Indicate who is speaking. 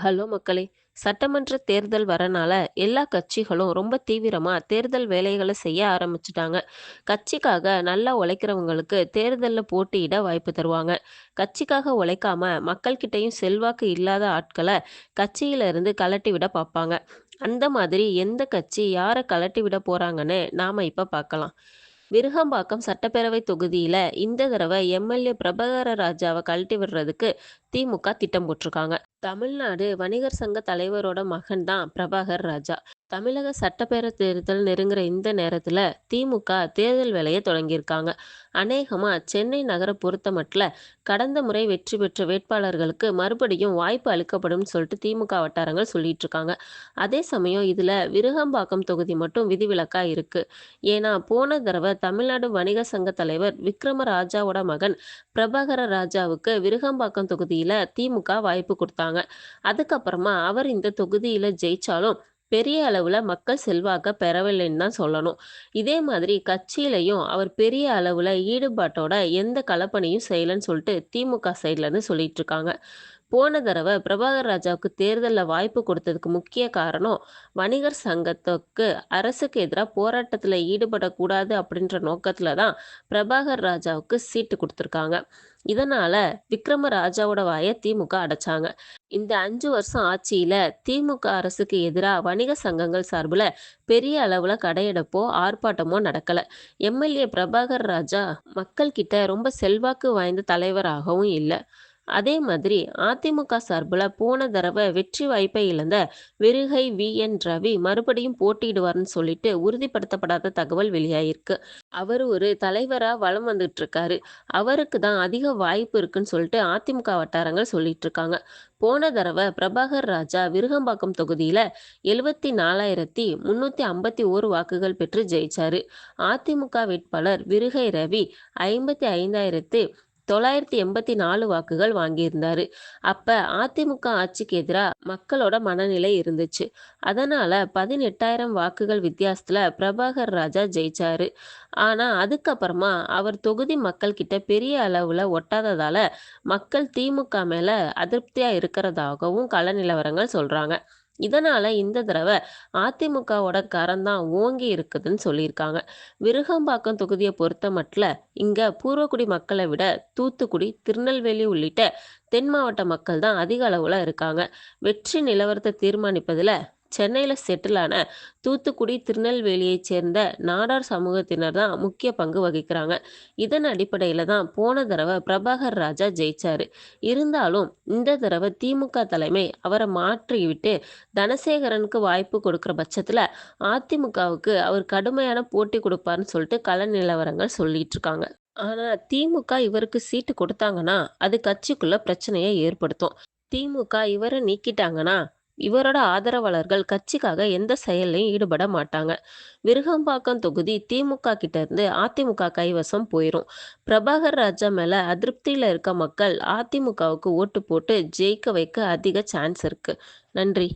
Speaker 1: Hello மக்களே! சட்டமன்ற தேர்தல் வரனால எல்லா கட்சிகளும் ரொம்ப தீவிரமாக தேர்தல் வேலைகளை செய்ய ஆரம்பிச்சிட்டாங்க கட்சிக்காக நல்லா உழைக்கிறவங்களுக்கு தேர்தலில் போட்டியிட வாய்ப்பு தருவாங்க. கட்சிக்காக உழைக்காம மக்கள்கிட்டையும் செல்வாக்கு இல்லாத ஆட்களை கட்சியில இருந்து கழட்டி விட பார்ப்பாங்க அந்த மாதிரி எந்த கட்சி யாரை கழட்டி விட போகிறாங்கன்னு நாம் இப்போ பார்க்கலாம். விருகம்பாக்கம் சட்டப்பேரவை தொகுதியில் இந்த தடவை எம்.எல்.ஏ. பிரபகர ராஜாவை கழட்டி விடுறதுக்கு தி.மு.க. திட்டம் போட்டிருக்காங்க. தமிழ்நாடு வணிகர் சங்க தலைவரோட மகன் தான் பிரபாகர் ராஜா. தமிழக சட்டப்பேரவை தேர்தல் நெருங்குற இந்த நேரத்துல தி.மு.க. தேர்தல் வேலையை தொடங்கியிருக்காங்க. அநேகமா சென்னை நகர பொறுத்தமட்ல கடந்த முறை வெற்றி பெற்ற வேட்பாளர்களுக்கு மறுபடியும் வாய்ப்பு அளிக்கப்படும்னு சொல்லிட்டு தி.மு.க. வட்டாரங்கள் சொல்லிட்டு இருக்காங்க. அதே சமயம் இதுல விருகம்பாக்கம் தொகுதி மட்டும் விதிவிலக்கா இருக்கு. ஏன்னா போன தடவை தமிழ்நாடு வணிகர் சங்க தலைவர் விக்ரமராஜாவோட மகன் பிரபாகர ராஜாவுக்கு விருகம்பாக்கம் தொகுதி தொகுதியில் தி.மு.க. வாய்ப்பு கொடுத்தாங்க அதுக்கப்புறமா அவர் இந்த தொகுதியில் ஜெயிச்சாலும் பெரிய அளவில் மக்கள் செல்வாக்க பெறவில்லைன்னு தான் சொல்லணும். இதே மாதிரி கட்சியிலையும் அவர் பெரிய அளவில் ஈடுபாட்டோட எந்த களப்பணியும் செய்யலைன்னு சொல்லிட்டு தி.மு.க. சைட்ல இருந்து சொல்லிட்டு இருக்காங்க. போன தடவை பிரபாகர் ராஜாவுக்கு தேர்தலில் வாய்ப்பு கொடுத்ததுக்கு முக்கிய காரணம் வணிகர் சங்கத்துக்கு அரசுக்கு எதிராக போராட்டத்தில் ஈடுபடக்கூடாது அப்படின்ற நோக்கத்தில் தான் பிரபாகர் ராஜாவுக்கு சீட்டு கொடுத்துருக்காங்க இதனால விக்ரமராஜாவோட வாய தி.மு.க. அடைச்சாங்க. இந்த அஞ்சு வருஷம் ஆட்சியில தி.மு.க. அரசுக்கு எதிராக வணிக சங்கங்கள் சார்பில் பெரிய அளவுல கடையெடுப்போ ஆர்ப்பாட்டமோ நடக்கல. எம்.எல்.ஏ. பிரபாகர் ராஜா மக்கள் கிட்ட ரொம்ப செல்வாக்கு வாய்ந்த தலைவராகவும் இல்லை அதே மாதிரி அ.தி.மு.க. சார்பில் போன தடவை வெற்றி வாய்ப்பை இழந்த விருகை வி. என். ரவி மறுபடியும் போட்டியிடுவார்னு சொல்லிட்டு உறுதிப்படுத்தப்படாத தகவல் வெளியாயிருக்கு. அவர் ஒரு தலைவராக வலம் வந்துட்டு இருக்காரு. அவருக்கு தான் அதிக வாய்ப்பு இருக்குன்னு சொல்லிட்டு அ.தி.மு.க. வட்டாரங்கள் சொல்லிட்டு இருக்காங்க. போன தடவை பிரபாகர் ராஜா விருகம்பாக்கம் தொகுதியில் எழுபத்தி நாலாயிரத்தி முன்னூற்றி ஐம்பத்தி ஓரு வாக்குகள் பெற்று ஜெயிச்சாரு. அ.தி.மு.க. வேட்பாளர் விருகை ரவி ஐம்பத்தி ஐந்தாயிரத்து தொள்ளாயிரத்தி எண்பத்தி நாலு வாக்குகள் வாங்கியிருந்தாரு. அப்ப அ.தி.மு.க. ஆட்சிக்கு எதிராக மக்களோட மனநிலை இருந்துச்சு. அதனால பதினெட்டாயிரம் வாக்குகள் வித்தியாசத்துல பிரபாகர் ராஜா ஜெயிச்சாரு. ஆனா அதுக்கப்புறமா அவர் தொகுதி மக்கள் கிட்ட பெரிய அளவுல ஒட்டாததால மக்கள் தி.மு.க. மேல அதிருப்தியா இருக்கிறதாகவும் கள நிலவரங்கள் சொல்றாங்க. இதனால இந்த தடவை அ.தி.மு.க.வோட கரம் தான் ஓங்கி இருக்குதுன்னு சொல்லியிருக்காங்க. விருகம்பாக்கம் தொகுதியை பொறுத்த மட்டில் இங்க பூர்வக்குடி மக்களை விட தூத்துக்குடி, திருநெல்வேலி உள்ளிட்ட தென் மாவட்ட மக்கள் தான் அதிக அளவில் இருக்காங்க. வெற்றி நிலவரத்தை தீர்மானிப்பதில் சென்னையில் செட்டிலான தூத்துக்குடி, திருநெல்வேலியைச் சேர்ந்த நாடார் சமூகத்தினர் தான் முக்கிய பங்கு வகிக்கிறாங்க. இதன் அடிப்படையில் தான் போன தடவை பிரபாகர் ராஜா ஜெயிச்சாரு. இருந்தாலும் இந்த தடவை தி.மு.க. தலைமை அவரை மாற்றிவிட்டு தனசேகரனுக்கு வாய்ப்பு கொடுக்குற பட்சத்தில் அ.தி.மு.க.வுக்கு அவர் கடுமையான போட்டி கொடுப்பார்னு சொல்லிட்டு கள நிலவரங்கள் சொல்லிட்டு இருக்காங்க. ஆனால் தி.மு.க. இவருக்கு சீட்டு கொடுத்தாங்கன்னா அது கட்சிக்குள்ள பிரச்சனையை ஏற்படுத்தும். தி.மு.க. இவரை நீக்கிட்டாங்கன்னா இவரோட ஆதரவாளர்கள் கட்சிக்காக எந்த செயலையும் ஈடுபட மாட்டாங்க. விருகம்பாக்கம் தொகுதி தி.மு.க. கிட்ட இருந்து அ.தி.மு.க. கைவசம் போயிடும் பிரபாகர் ராஜா மேல அதிருப்தியில இருக்க மக்கள் அ.தி.மு.க.வுக்கு ஓட்டு போட்டு ஜெயிக்க வைக்க அதிக சான்ஸ் இருக்கு. நன்றி.